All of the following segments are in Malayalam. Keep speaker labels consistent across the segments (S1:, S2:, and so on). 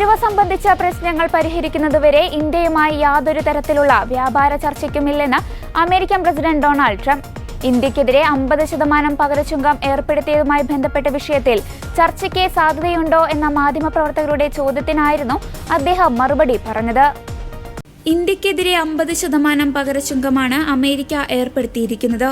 S1: തീരുവ സംബന്ധിച്ച പ്രശ്നങ്ങൾ പരിഹരിക്കുന്നതുവരെ ഇന്ത്യയുമായി യാതൊരു തരത്തിലുള്ള വ്യാപാര ചർച്ചയ്ക്കുമില്ലെന്ന് അമേരിക്കൻ പ്രസിഡന്റ് ഡൊണാൾഡ് ട്രംപ്. ഇന്ത്യക്കെതിരെ അമ്പത് ശതമാനം പകരച്ചുങ്കം ഏർപ്പെടുത്തിയതുമായി ബന്ധപ്പെട്ട വിഷയത്തിൽ ചർച്ചയ്ക്ക് സാധ്യതയുണ്ടോ എന്ന മാധ്യമപ്രവർത്തകരുടെ ചോദ്യത്തിനായിരുന്നു അദ്ദേഹം മറുപടി പറഞ്ഞത്. ഇന്ത്യക്കെതിരെ അമ്പത് ശതമാനം പകരച്ചുങ്കമാണ് അമേരിക്ക ഏർപ്പെടുത്തിയിരിക്കുന്നത്.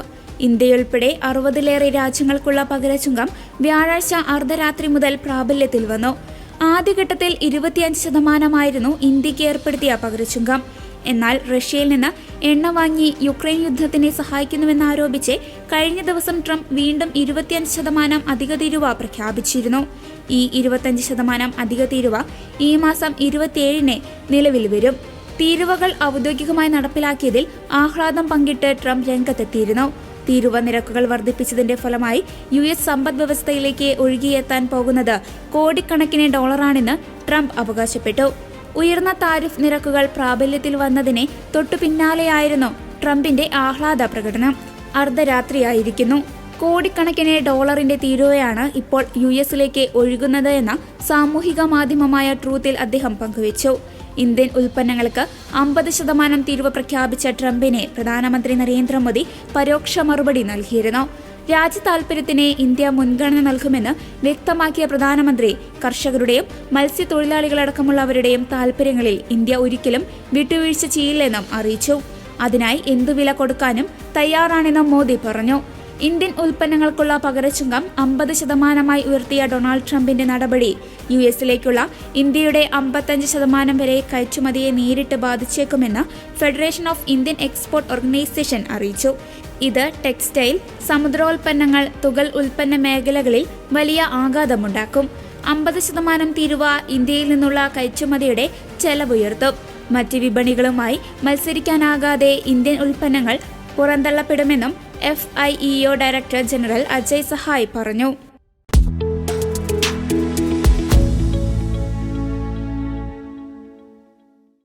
S1: ഇന്ത്യയുൾപ്പെടെ അറുപതിലേറെ രാജ്യങ്ങൾക്കുള്ള പകരച്ചുങ്കം വ്യാഴാഴ്ച അർദ്ധരാത്രി മുതൽ പ്രാബല്യത്തിൽ വന്നു. ആദ്യഘട്ടത്തിൽ ഇരുപത്തിയഞ്ച് ശതമാനമായിരുന്നു ഇന്ത്യയ്ക്ക് ഏർപ്പെടുത്തിയ പകരച്ചുങ്കം. എന്നാൽ റഷ്യയിൽ നിന്ന് എണ്ണ വാങ്ങി യുക്രൈൻ യുദ്ധത്തിനെ സഹായിക്കുന്നുവെന്നാരോപിച്ച് കഴിഞ്ഞ ദിവസം ട്രംപ് വീണ്ടും ഇരുപത്തിയഞ്ച് ശതമാനം അധിക തീരുവ പ്രഖ്യാപിച്ചിരുന്നു. ഈ ഇരുപത്തഞ്ച് ശതമാനം അധിക തീരുവ ഈ മാസം ഇരുപത്തിയേഴിന് നിലവിൽ വരും. തീരുവകൾ ഔദ്യോഗികമായി നടപ്പിലാക്കിയതിൽ ആഹ്ലാദം പങ്കിട്ട് ട്രംപ് രംഗത്തെത്തിയിരുന്നു. തീരുവ നിരക്കുകൾ വർദ്ധിപ്പിച്ചതിന്റെ ഫലമായി യു എസ് സമ്പദ് വ്യവസ്ഥയിലേക്ക് ഒഴുകിയെത്താൻ പോകുന്നത് കോടിക്കണക്കിന് ഡോളറാണെന്ന് ട്രംപ് അവകാശപ്പെട്ടു. ഉയർന്ന താരിഫ് നിരക്കുകൾ പ്രാബല്യത്തിൽ വന്നതിനെ തൊട്ടു പിന്നാലെയായിരുന്നു ട്രംപിന്റെ ആഹ്ലാദ പ്രകടനം. അർദ്ധരാത്രിയായിരിക്കുന്നു. കോടിക്കണക്കിന് ഡോളറിന്റെ തീരുവയാണ് ഇപ്പോൾ യു എസിലേക്ക് ഒഴുകുന്നത് എന്ന സാമൂഹിക മാധ്യമമായ ട്രൂത്തിൽ അദ്ദേഹം പങ്കുവച്ചു. ഇന്ത്യൻ ഉൽപ്പന്നങ്ങൾക്ക് അമ്പത് ശതമാനം തീരുവ പ്രഖ്യാപിച്ച ട്രംപിനെ പ്രധാനമന്ത്രി നരേന്ദ്രമോദി പരോക്ഷ മറുപടി നൽകിയിരുന്നു. രാജ്യ താൽപര്യത്തിന് ഇന്ത്യ മുൻഗണന നൽകുമെന്ന് വ്യക്തമാക്കിയ പ്രധാനമന്ത്രി കർഷകരുടെയും മത്സ്യത്തൊഴിലാളികളടക്കമുള്ളവരുടെയും താൽപര്യങ്ങളിൽ ഇന്ത്യ ഒരിക്കലും വിട്ടുവീഴ്ച ചെയ്യില്ലെന്നും അറിയിച്ചു. അതിനായി എന്തു വില കൊടുക്കാനും തയ്യാറാണെന്നും മോദി പറഞ്ഞു. ഇന്ത്യൻ ഉൽപ്പന്നങ്ങൾക്കുള്ള പകരച്ചുങ്കം അമ്പത് ശതമാനമായി ഉയർത്തിയ ഡൊണാൾഡ് ട്രംപിന്റെ നടപടി. യു എസിലേക്കുള്ള ഇന്ത്യയുടെ അമ്പത്തഞ്ച് ശതമാനം വരെ കയറ്റുമതിയെ നേരിട്ട് ബാധിച്ചേക്കുമെന്ന് federation of Indian export organisation അറിയിച്ചു. ഇത് ടെക്സ്റ്റൈൽ സമുദ്രോൽപ്പന്നങ്ങൾ തുകൽ ഉൽപ്പന്ന മേഖലകളിൽ വലിയ ആഘാതമുണ്ടാക്കും. അമ്പത് ശതമാനം തീരുവ ഇന്ത്യയിൽ നിന്നുള്ള കയറ്റുമതിയുടെ ചെലവുയർത്തും. മറ്റ് വിപണികളുമായി മത്സരിക്കാനാകാതെ ഇന്ത്യൻ ഉൽപ്പന്നങ്ങൾ പുറന്തള്ളപ്പെടുമെന്നും F I E O director general Ajay Sahai പറഞ്ഞു.